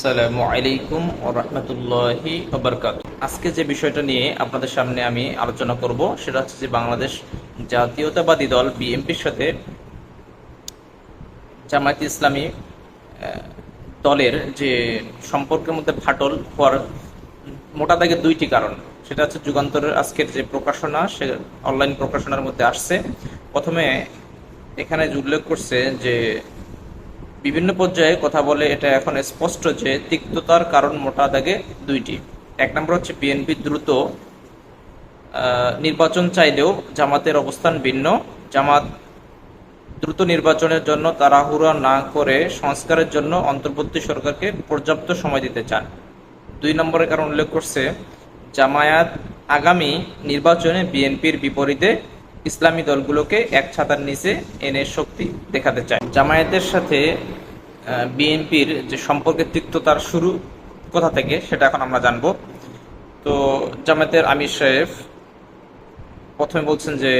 আসসালামু আলাইকুম রহমতুল্লাহি ওবরকাত আজকে যে বিষয়টা নিয়ে আপনাদের সামনে আমি আলোচনা করব, সেটা হচ্ছে যে বাংলাদেশ জাতীয়তাবাদী দল বিএনপির সাথে জামায়াত ইসলামী দলের যে সম্পর্কের মধ্যে ফাটল হওয়ার মোটা দাগে দুইটি কারণ। সেটা হচ্ছে যুগান্তরের আজকের যে প্রকাশনা, সে অনলাইন প্রকাশনার মধ্যে আসছে। প্রথমে এখানে উল্লেখ করছে যে বিভিন্ন পর্যায়ে কথা বলে এটা এখন স্পষ্ট যে তিক্ততার কারণ মোটা দাগে দুইটি। এক নম্বর হচ্ছে বিএনপি দ্রুত নির্বাচন চাইলেও জামাতের অবস্থান ভিন্ন। জামাত দ্রুত নির্বাচনের জন্য তাড়াহুড়া না করে সংস্কারের জন্য অন্তর্বর্তী সরকারকে পর্যাপ্ত সময় দিতে চান। দুই নম্বরের কারণ উল্লেখ করছে, জামায়াত আগামী নির্বাচনে বিএনপির বিপরীতে ইসলামী দলগুলোকে এক ছাতার নিচে এনে শক্তি দেখাতে চায়। জামায়াতের সাথে বিএনপির যে সম্পর্কের তিক্ততার শুরু কোথা থেকে সেটা এখন আমরা জানব। তো জামায়াতের আমির সাহেব প্রথমে বলছেন যে,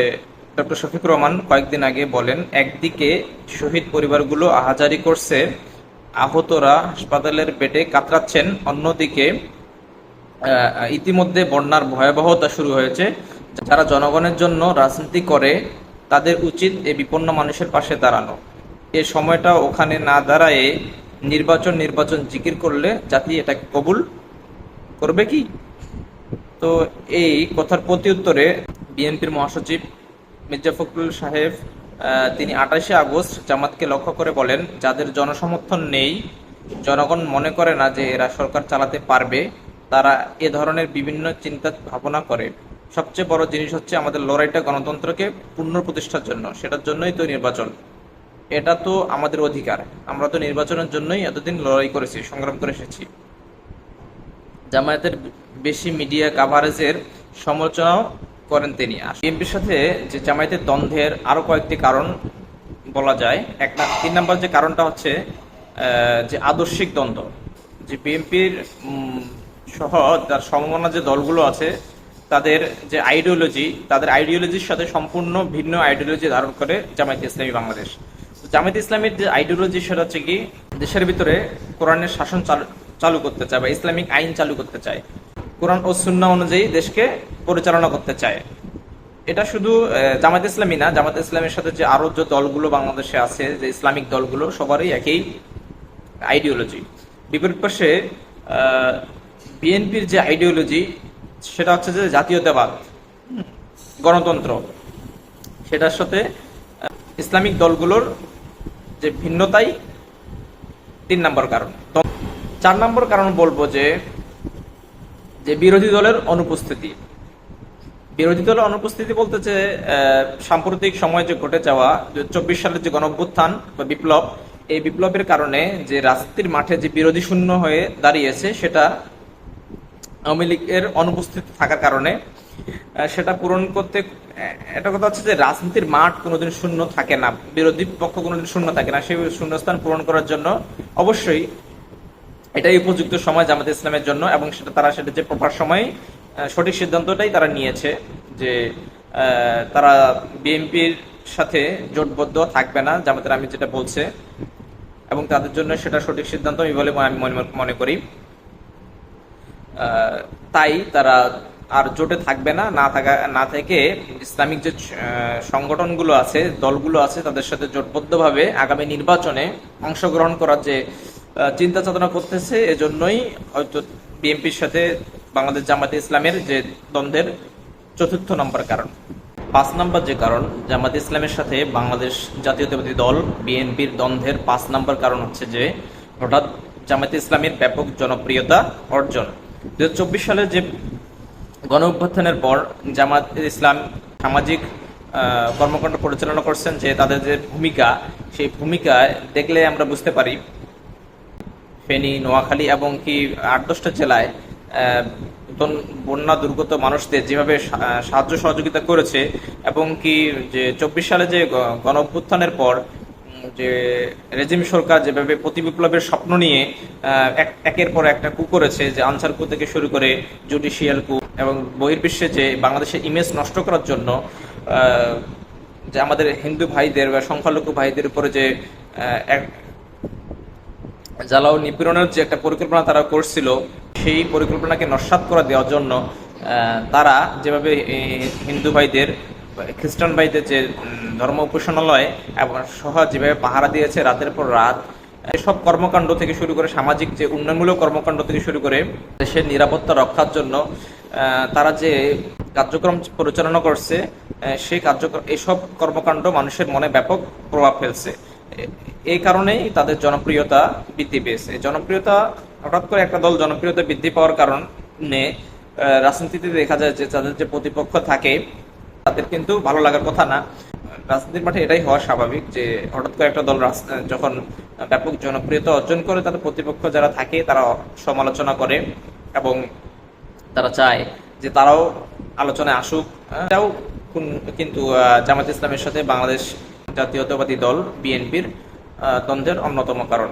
ডক্টর শফিক রহমান কয়েকদিন আগে বলেন, একদিকে শহীদ পরিবারগুলো আহাজারি করছে, আহতরা হাসপাতালের বেডে কাতরাচ্ছেন, অন্যদিকে ইতিমধ্যে বন্যার ভয়াবহতা শুরু হয়েছে। যারা জনগণের জন্য রাজনীতি করে, তাদের উচিত এই বিপন্ন মানুষের পাশে দাঁড়ানো। এ সময়টা ওখানে না দাঁড়ায়ে নির্বাচন নির্বাচন জিকির করলে জাতি এটা কবুল করবে কি? তো এই কথার প্রতি উত্তরে বিএনপির মহাসচিব মির্জা ফখরুল সাহেব তিনি আঠাশে আগস্ট জামাতকে লক্ষ্য করে বলেন, যাদের জনসমর্থন নেই, জনগণ মনে করে না যে এরা সরকার চালাতে পারবে। তারা এ ধরনের বিভিন্ন চিন্তা ভাবনা করে। সবচেয়ে বড় জিনিস হচ্ছে আমাদের লড়াইটা গণতন্ত্রকে পুনঃপ্রতিষ্ঠার জন্য, সেটার জন্যই তো নির্বাচন। এটা তো আমাদের অধিকার। আমরা তো নির্বাচনের জন্যই এতদিন লড়াই করেছি, সংগ্রাম করে এসেছি। জামায়াতের বেশি মিডিয়া কাভারেজের সমালোচনাও করেন তিনি। বিএনপির সাথে যে জামায়াতের দ্বন্দ্বের আরও কয়েকটি কারণ বলা যায়, এক তিন নম্বর যে কারণটা হচ্ছে যে আদর্শিক দ্বন্দ্ব। যে বিএনপির সহ তার সমমনা যে দলগুলো আছে, তাদের যে আইডিওলজি তাদের আইডিওলজির সাথে সম্পূর্ণ ভিন্ন আইডিওলজি ধারণ করে জামায়াত ইসলামী বাংলাদেশ। জামায়াত ইসলামীর যে আইডিওলজি সেটা হচ্ছে কি, দেশের ভিতরে কোরআনের শাসন চালু করতে চায় বা ইসলামিক আইন চালু করতে চায়। কোরআন ও সুন্না অনুযায়ী দেশকে পরিচালনা করতে চায়। এটা শুধু জামাত ইসলামী না জামাত ইসলামের সাথে যে আরও যে দলগুলো বাংলাদেশে আছে, যে ইসলামিক দলগুলো, সবারই একই আইডিওলজি বিপরীত পাশে বিএনপির যে আইডিওলজি সেটা হচ্ছে যে জাতীয়তাবাদ, গণতন্ত্র। সেটার সাথে ইসলামিক দলগুলোর যে ভিন্নতাই তিন নম্বর কারণ। চার নম্বর কারণ বলব যে যে বিরোধী দলের অনুপস্থিতি। বিরোধী দলের অনুপস্থিতি বলতে যে সাম্প্রতিক সময় যে ঘটে যাওয়া চব্বিশ সালের যে গণঅভ্যুত্থান বা বিপ্লব, এই বিপ্লবের কারণে যে রাজনীতির মাঠে যে বিরোধী শূন্য হয়ে দাঁড়িয়েছে, সেটা আওয়ামী লীগের অনুপস্থিতি থাকার কারণে সেটা পূরণ করতে একটা কথা হচ্ছে যে রাজনীতির মাঠ কোনোদিন শূন্য থাকে না, বিরোধী পক্ষ কোনোদিন শূন্য থাকে না, সেই শূন্যস্থান পূরণ করার জন্য অবশ্যই এটাই উপযুক্ত সময় জামাত ইসলামের জন্য এবং সেটা তারা, সেটা যে প্রপার সময় সঠিক সিদ্ধান্তটাই তারা নিয়েছে যে তারা বিএনপির সাথে জোটবদ্ধ থাকবে না, জামাতের আমি যেটা বলছে, এবং তাদের জন্য সেটা সঠিক সিদ্ধান্ত আমি বলে, আমি মনে- করি। তাই তারা আর জোটে থাকবে না না থাকা, না থেকে ইসলামিক যে সংগঠনগুলো আছে, দলগুলো আছে, তাদের সাথে জোটবদ্ধভাবে আগামী নির্বাচনে অংশগ্রহণ করার যে চিন্তা চেতনা করতেছে, এজন্যই হয়তো বিএনপির সাথে বাংলাদেশ জামাতে ইসলামের যে দ্বন্দ্বের চতুর্থ নম্বর কারণ। পাঁচ নম্বর যে কারণ, জামাত ইসলামের সাথে বাংলাদেশ জাতীয়তাবাদী দল, বিএনপির দ্বন্দ্বের পাঁচ নম্বর কারণ হচ্ছে যে, হঠাৎ জামাতে ইসলামের ব্যাপক জনপ্রিয়তা অর্জন। দু সালের যে গণ অভ্যুত্থানের পর জামাত ইসলাম সামাজিক কর্মকাণ্ড পরিচালনা করছেন যে তাদের যে ভূমিকা, সেই ভূমিকায় দেখলে আমরা বুঝতে পারি। ফেনী, নোয়াখালী এবং কি আট দশটা জেলায় বন্যা দুর্গত মানুষদের যেভাবে সাহায্য সহযোগিতা করেছে এবং কি যে চব্বিশ সালে যে গণ অভ্যুত্থানের পর যে রেজিম সরকার যেভাবে প্রতি বিপ্লবের স্বপ্ন নিয়ে একের পর একটা কু করেছে, যে আনসার কু থেকে শুরু করে জুডিশিয়াল কু এবং বহির্বিশ্বে যে বাংলাদেশের ইমেজ নষ্ট করার জন্য যে আমাদের হিন্দু ভাইদের বা সংখ্যালঘু ভাইদের উপরে যে জ্বালাও নিপীড়নের যে একটা পরিকল্পনা তারা করছিল, সেই পরিকল্পনাকে নস্বাত করে দেওয়ার জন্য তারা যেভাবে হিন্দু ভাইদের খ্রিস্টান ভাইদের যে ধর্ম উপাসনালয় এবং সহ যেভাবে পাহারা দিয়েছে রাতের পর রাত, এসব কর্মকাণ্ড থেকে শুরু করে সামাজিক যে উন্নয়নমূলক কর্মকাণ্ড থেকে শুরু করে দেশের নিরাপত্তা রক্ষার জন্য তারা যে কার্যক্রম পরিচালনা করছে সেই কার্যক্রম এসব কর্মকাণ্ড মানুষের মনে ব্যাপক প্রভাব ফেলছে। এই কারণেই তাদের জনপ্রিয়তা বৃদ্ধি পেয়েছে। জনপ্রিয়তা, হঠাৎ করে একটা দল জনপ্রিয়তা বৃদ্ধি পাওয়ার কারণে রাজনীতিতে দেখা যায় যে তাদের যে প্রতিপক্ষ থাকে তাদের কিন্তু ভালো লাগার কথা না। রাজনীতির মাঠে এটাই হওয়া স্বাভাবিক যে হঠাৎ করে একটা দল যখন ব্যাপক জনপ্রিয়তা অর্জন করে, তাদের প্রতিপক্ষ যারা থাকে, তারা সমালোচনা করে এবং তারা চায় যে তারাও আলোচনায় আসুক। এটাও কিন্তু জামাত ইসলামের সাথে বাংলাদেশ জাতীয়তাবাদী দল, বিএনপির দ্বন্দ্বের অন্যতম কারণ।